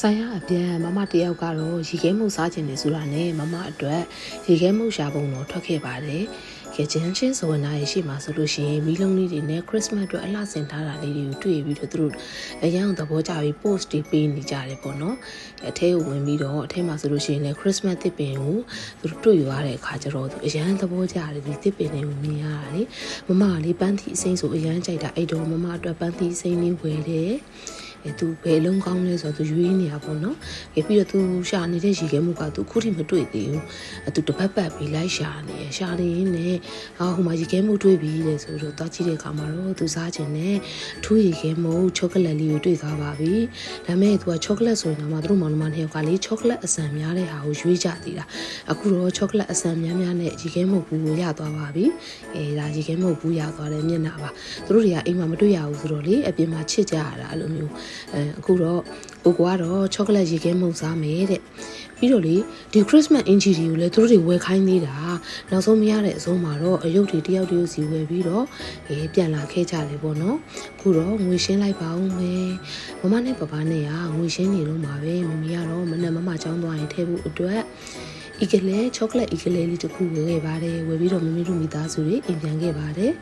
ဆိုင်ရအပြန်မမတယောက်ကတော့ရေခဲမှုစားခြင်းနေဆိုတာနဲ့မမအတွက်ရေခဲမှုရှာပုံတော့ထွက်ခဲ့ပါတယ်။ခေချင်ချင်းစဝနာရဲ့ရှိမှာဆိုလို့ရှိရင်မီးလုံးလေးတွေနဲ့ခရစ်စမတ်အတွက်အလှဆင်ထားတာလေးတွေကိုတွေ့ပြီးတော့သူတို့အရန်သဘောကျပြီး post တွေပေးနေကြတယ်ပေါ့နော်။အထဲကိုဝင်ပြီးတော့အထဲမှာဆိုလို့ရှိရင်လည်းခရစ်စမတ်တစ်ပင်ကိုသူတို့တွေ့ရတဲ့အခါကျတော့သူအရန်သဘောကျတယ်ဒီတစ်ပင်တွေကိုမြင်ရတာလေ။မမကလေးပန်းသီအစိမ်းဆိုအရန်ကြိုက်တာအဲ့တော့မမအတွက်ပန်းသီအစိမ်းလေးဝယ်တယ်။ အဲသူဘယ်လုံးကောင်းလဲဆိုတော့သူရွေးနေတာပေါ့နော်။ပြီးပြီးတော့သူရှာနေတဲ့ရေခဲမှုကသူခုထိမတွေ့သေးဘူး။အဲသူတစ်ပတ်ပတ်ပြီးလိုက်ရှာနေရရှာနေရင်းနဲ့အာဟိုမှာရေခဲမှုတွေ့ပြီလေဆိုတော့သွားကြည့်တဲ့အခါမှာတော့သူစားခြင်းနဲ့ထူးရေခဲမှုချောကလက်လေးကိုတွေ့သွားပါပြီ။ဒါပေမဲ့သူကချောကလက်ဆိုရင်တော့မှသူတို့မောင်နှမနှစ်ယောက်ကလေချောကလက်အဆန်များတဲ့ဟာကိုရွေးကြသေးတာ။အခုတော့ချောကလက်အဆန်များများနဲ့ရေခဲမှုဘူးကိုရသွားပါပြီ။အဲဒါရေခဲမှုဘူးရသွားတယ်မျက်နှာပါ။သူတို့တွေကအိမ်မှာမတွေ့ရဘူးဆိုတော့လေအပြင်မှာချစ်ကြရတာအဲ့လိုမျိုးအဲအခုတော့ကိုကတော့ချောကလက်ရေခဲမှုန်စားမယ်တဲ့ပြီးတော့လေဒီ Christmas အင်ဂျီတွေကိုလည်းသူတို့တွေဝယ်ခိုင်းသေးတာနောက်ဆုံးမရတဲ့အဆုံးမှာတော့အယုတ်တွေတယောက်တယောက်စီဝယ်ပြီးတော့အေးပြန်လာခဲ့ကြတယ်ပေါ့နော်အခုတော့ငွေရှင်းလိုက်ပါဦးမယ်မမနဲ့ပပနဲ့ကငွေရှင်းနေတော့မှာပဲမမီကတော့မနဲ့မမချောင်းသွားရင်ထည့်ဖို့အတွက်ဤကလေးချောကလက်ဤကလေးလေးတစ်ခုဝယ်ခဲ့ပါတယ်ဝယ်ပြီးတော့မမီတို့မိသားစုတွေအိမ်ပြန်ခဲ့ပါတယ်